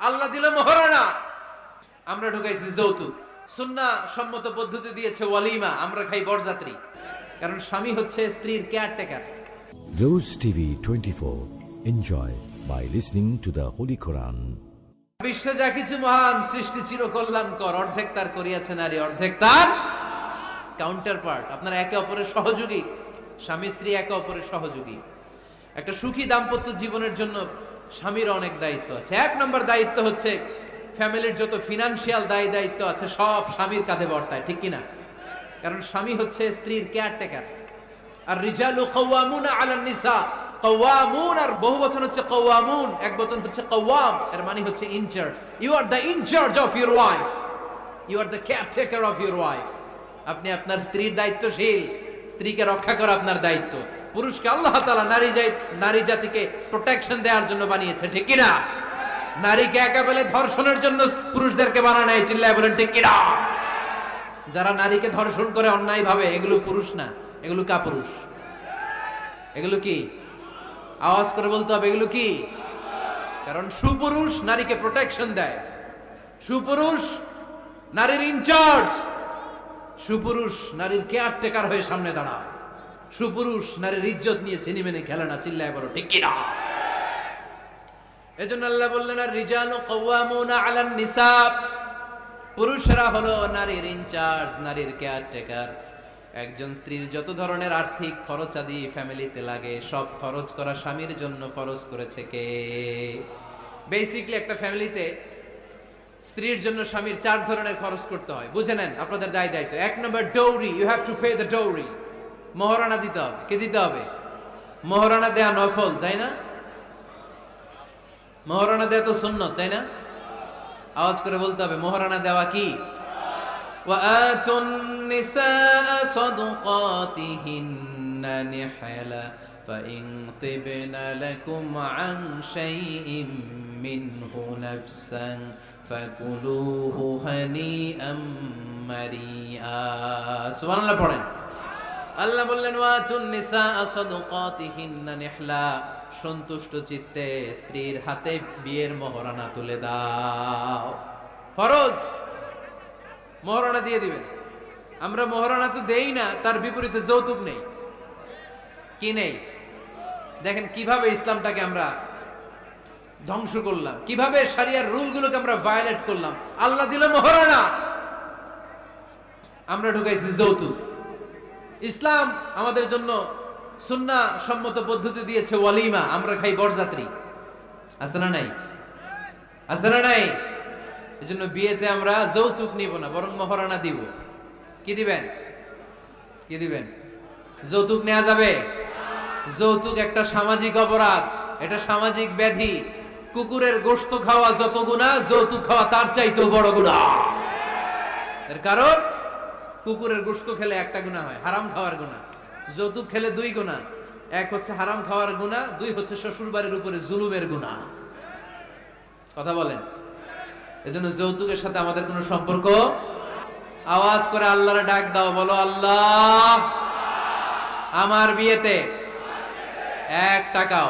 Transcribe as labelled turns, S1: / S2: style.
S1: আল্লাহ দিল মহারানা। আমরা ঢুকাইছি যৌতুক। সুন্না সম্মত পদ্ধতি দিয়েছে ওয়ালিমা আমরা খাই বরযাত্রী। কারণ স্বামী হচ্ছে স্ত্রীর caretaker.
S2: Rose TV 24. Enjoy by listening to the Holy Quran.
S1: বিশ্বে যা কিছু মহান সৃষ্টি চির কল্যাণকর অর্ধেক তার করিয়াছে নারী অর্ধেক তার কাউন্টার পার্ট আপনারা একে অপরের সহযোগী স্বামী স্ত্রী একে অপরের সহযোগী। একটা সুখী দাম্পত্য জীবনের জন্য স্বামীর অনেক দায়িত্ব আছে। এক নম্বর দায়িত্ব হচ্ছে ফ্যামিলির যত ফিনান্সিয়াল দায় দায়িত্ব আছে, সব স্বামীর কাঁধে বর্তায়, ঠিক কিনা? কারণ স্বামী হচ্ছে স্ত্রীর কেয়ারটেকার আর রিজালু কওয়ামুনা আলান নিসা। কওয়ামুন আর বহু বচন হচ্ছে কওয়ামুন, এক বচন হচ্ছে কওয়াম, এর মানে হচ্ছে incharge you are the incharge of your wife you are the caretaker of your wife আপনি আপনার স্ত্রীর দায়িত্বশীল। স্ত্রীকে রক্ষা করা আপনার দায়িত্ব। পুরুষকে আল্লাহ তাআলা নারী নারী জাতিকে প্রোটেকশন দেওয়ার জন্য বানিয়েছে, ঠিক কি না নারীকে একা পেলে ধর্ষণের জন্য পুরুষদেরকে বানানো চিল্লায় বলেন, ঠিক কি না যারা নারীকে ধর্ষণ করে অন্যায় ভাবে, এগুলো পুরুষ না, এগুলো কাপুরুষ। এগুলো কি? আওয়াজ করে বলতে হবে, এগুলো কি? কারণ সুপুরুষ নারীকে প্রোটেকশন দেয়। সুপুরুষ নারীর ইনচার্জ সুপুরুষ নারীর কেয়ারটেকার হয়ে সামনে দাঁড়ায়। সুপুরুষ নারীর ইজ্জত নিয়ে চিনি মেনে খেলে না, চিল্লায় বলো, ঠিক কিনা? এজন্য আল্লাহ বললেন, আর রিজালু কওয়ামুনা আলান নিসাব। পুরুষরা হলো নারীর ইনচার্জ, নারীর কেয়ারটেকার। একজন স্ত্রীর যত ধরনের আর্থিক খরচ আদি ফ্যামিলিতে লাগে, সব খরচ করা স্বামীর জন্য ফরজ করেছে কে? বেসিকলি একটা ফ্যামিলিতে স্ত্রীর জন্য স্বামীর চার ধরনের খরচ করতে হয় বুঝে নেন আপনাদের দায় দায়িত্ব এক নম্বর dowry you have to pay the dowry Maharana দিতে হবে কে দিতে হবে মহারানা দেয়া নফল তাই না মহারানা দেয়া তো সুন্নত তাই না আওয়াজ করে বলতে হবে মহারানা দেওয়া কি وآتوا النساء صدقاتهن نحلا فإن طبن لكم عن شيء منه نفسا فكلوه هنيئا مريئا سبحان الله পড়েন আল্লাহ বললেন ওয়াতুন নিসা সাদকাতিহিন্না নিহলা সন্তুষ্ট চিত্তে স্ত্রীর হাতে বিয়ের মোহরানা তুলে দাও ফরজ মোহরানা দিয়ে দিবেন আমরা মোহরানা তো দেই না তার বিপরীতে যৌতুক নেই কি নেই দেখেন কীভাবে ইসলামটাকে আমরা ধ্বংস করলাম, কীভাবে সারিয়ার রুলগুলোকে আমরা ভায়োলেট করলাম। আল্লাহ দিল মোহরানা। আমরা ঢুকাইছি যৌতুক। ইসলাম আমাদের জন্য সুন্না সম্মত পদ্ধতি দিয়েছে ওয়ালিমা, আমরা খাই বরযাত্রী। আছে না নাই? আছে না নাই? এজন্য বিয়েতে আমরা যৌতুক নিব না, বরং মহারানা দিব। কি দিবেন? কি দিবেন? যৌতুক নেওয়া যাবে? যৌতুক একটা সামাজিক অপরাধ, এটা সামাজিক ব্যাধি। কুকুরের গোশত খাওয়া যত গুণা, যৌতুক খাওয়া তার চাইতেও বড় গুণা। এর কারণ, কুকুরের গোশত খেলে একটা গুণা হয়, হারাম খাওয়ার গুণা। যৌতুক খেলে দুই গুণা। এক হচ্ছে হারাম খাওয়ার গুণা, দুই হচ্ছে শ্বশুর বাড়ির উপরে জুলুমের গুণা। কথা বলেন। এজন্য যৌতুকের সাথে আমাদের কোনো সম্পর্ক? আওয়াজ করে আল্লাহর ডাক দাও, বলো আল্লাহ। আমার বিয়েতে এক টাকাও।